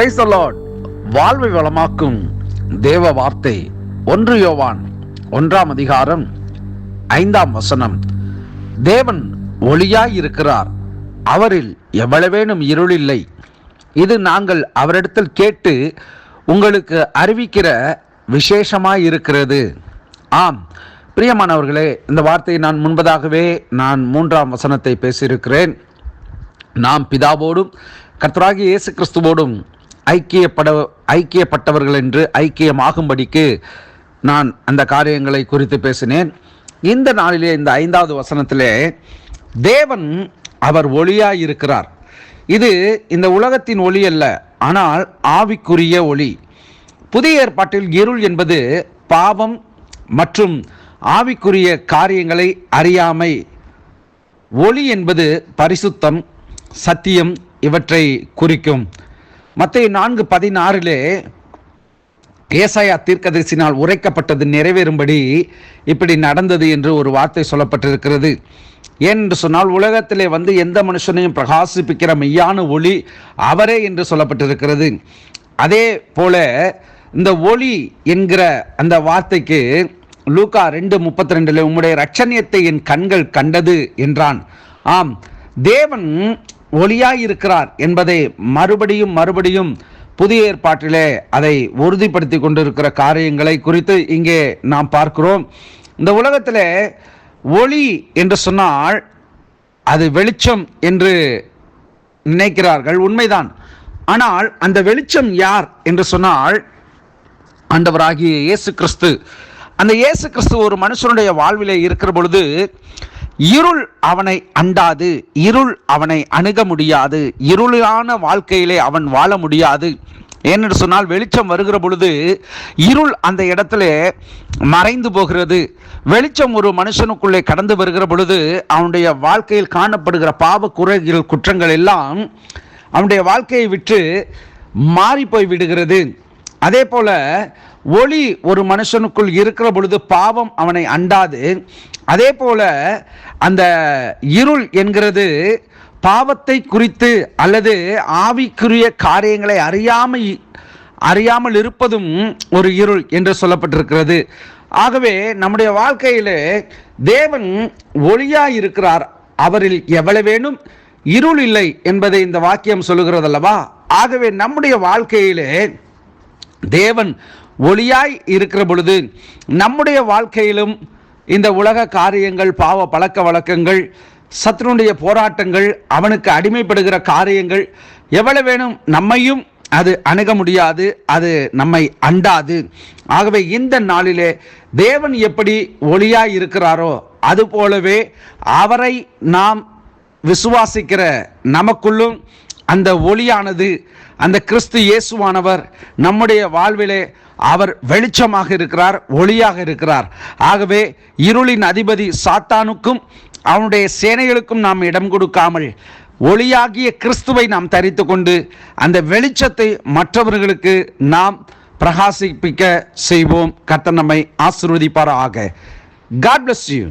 Price Lord வாழ்வை வளமாக்கும் தேவ வார்த்தை ஒன்று யோவான் ஒன்றாம் அதிகாரம் ஐந்தாம் வசனம். தேவன் ஒளியாய் இருக்கிறார். அவரில் எவ்வளவேனும் இருளில்லை இது நாங்கள் அவரிடத்தில் கேட்டு உங்களுக்கு அறிவிக்கிற விசேஷமாய் இருக்கிறது. ஆம் பிரியமானவர்களே இந்த வார்த்தையை நான் முன்பதாகவே நான் மூன்றாம் வசனத்தை பேசியிருக்கிறேன். நாம் பிதாவோடும் கர்த்தராகி இயேசு கிறிஸ்துவோடும் ஐக்கியப்பட ஐக்கியப்பட்டவர்கள் என்று ஐக்கியமாகும்படிக்கு நான் அந்த காரியங்களை குறித்து பேசினேன். இந்த நாளிலே இந்த ஐந்தாவது வசனத்திலே தேவன் அவர் ஒளியாய் இருக்கிறார். இது இந்த உலகத்தின் ஒளி அல்ல ஆனால் ஆவிக்குரிய ஒளி. புதிய ஏற்பாட்டில் இருள் என்பது பாவம் மற்றும் ஆவிக்குரிய காரியங்களை அறியாமை. ஒளி என்பது பரிசுத்தம் சத்தியம் இவற்றை குறிக்கும். மத்திய நான்கு பதினாறிலே ஏசாயா தீர்க்கதரிசினால் உரைக்கப்பட்டது நிறைவேறும்படி இப்படி நடந்தது என்று ஒரு வார்த்தை சொல்லப்பட்டிருக்கிறது. ஏன் என்று சொன்னால் உலகத்திலே வந்து எந்த மனுஷனையும் பிரகாசிப்பிக்கிற மெய்யான ஒளி அவரே என்று சொல்லப்பட்டிருக்கிறது. அதே போல இந்த ஒளி என்கிற அந்த வார்த்தைக்கு லூகா ரெண்டு முப்பத்தி ரெண்டில் உம்முடைய ரட்சணியத்தை என் கண்கள் கண்டது என்றான். ஆம் தேவன் ஒளியாய் இருக்கிறார் என்பதை மறுபடியும் மறுபடியும் புதிய ஏற்பாட்டிலே அதை உறுதிப்படுத்தி கொண்டிருக்கிற காரியங்களை குறித்து இங்கே நாம் பார்க்கிறோம். இந்த உலகத்தில் ஒளி என்று சொன்னால் அது வெளிச்சம் என்று நினைக்கிறார்கள் உண்மைதான். ஆனால் அந்த வெளிச்சம் யார் என்று சொன்னால் ஆண்டவராகிய இயேசு கிறிஸ்து. அந்த இயேசு கிறிஸ்து ஒரு மனுஷனுடைய வாழ்விலே இருக்கிற பொழுது இருள் அவனை அண்டாது இருள் அவனை அணுக முடியாது இருளான வாழ்க்கையிலே அவன் வாழ முடியாது. ஏனென்று சொன்னால் வெளிச்சம் வருகிற பொழுது இருள் அந்த இடத்துல மறைந்து போகிறது. வெளிச்சம் ஒரு மனுஷனுக்குள்ளே கடந்து வருகிற பொழுது அவனுடைய வாழ்க்கையில் காணப்படுகிற பாவ குறைகள் குற்றங்கள் எல்லாம் அவனுடைய வாழ்க்கையை விட்டு மாறி போய் விடுகிறது. அதே போல ஒளி ஒரு மனுஷனுக்குள் இருக்கிற பொழுது பாவம் அவனை அண்டாது. அதே போல அந்த இருள் என்கிறது பாவத்தை குறித்து அல்லது ஆவிக்குரிய காரியங்களை அறியாமல் அறியாமல் இருப்பதும் ஒரு இருள் என்று சொல்லப்பட்டிருக்கிறது. ஆகவே நம்முடைய வாழ்க்கையிலே தேவன் ஒளியாய் இருக்கிறார். அவரில் எவ்வளவேனும் இருள் இல்லை என்பதை இந்த வாக்கியம் சொல்லுகிறது அல்லவா ஆகவே நம்முடைய வாழ்க்கையிலே தேவன் ஒளியாய் இருக்கிற பொழுது நம்முடைய வாழ்க்கையிலும் இந்த உலக காரியங்கள் பாவ பழக்க வழக்கங்கள் சத்ருடைய போராட்டங்கள் அவனுக்கு அடிமைப்படுகிற காரியங்கள் எவ்வளவு வேணும் நம்மையும் அது அணுக முடியாது அது நம்மை அண்டாது. ஆகவே இந்த நாளிலே தேவன் எப்படி ஒளியாய் இருக்கிறாரோ அது போலவே அவரை நாம் விசுவாசிக்கிற நமக்குள்ளும் அந்த ஒளியானது அந்த கிறிஸ்து இயேசுவானவர் நம்முடைய வாழ்விலே அவர் வெளிச்சமாக இருக்கிறார் ஒளியாக இருக்கிறார். ஆகவே இருளின் அதிபதி சாத்தானுக்கும் அவனுடைய சேனைகளுக்கும் நாம் இடம் கொடுக்காமல் ஒளியாகிய கிறிஸ்துவை நாம் தரித்து கொண்டு அந்த வெளிச்சத்தை மற்றவர்களுக்கு நாம் பிரகாசிப்பிக்க செய்வோம். கத்தனமை நம்மை ஆசீர்வதிப்பாராக. God bless you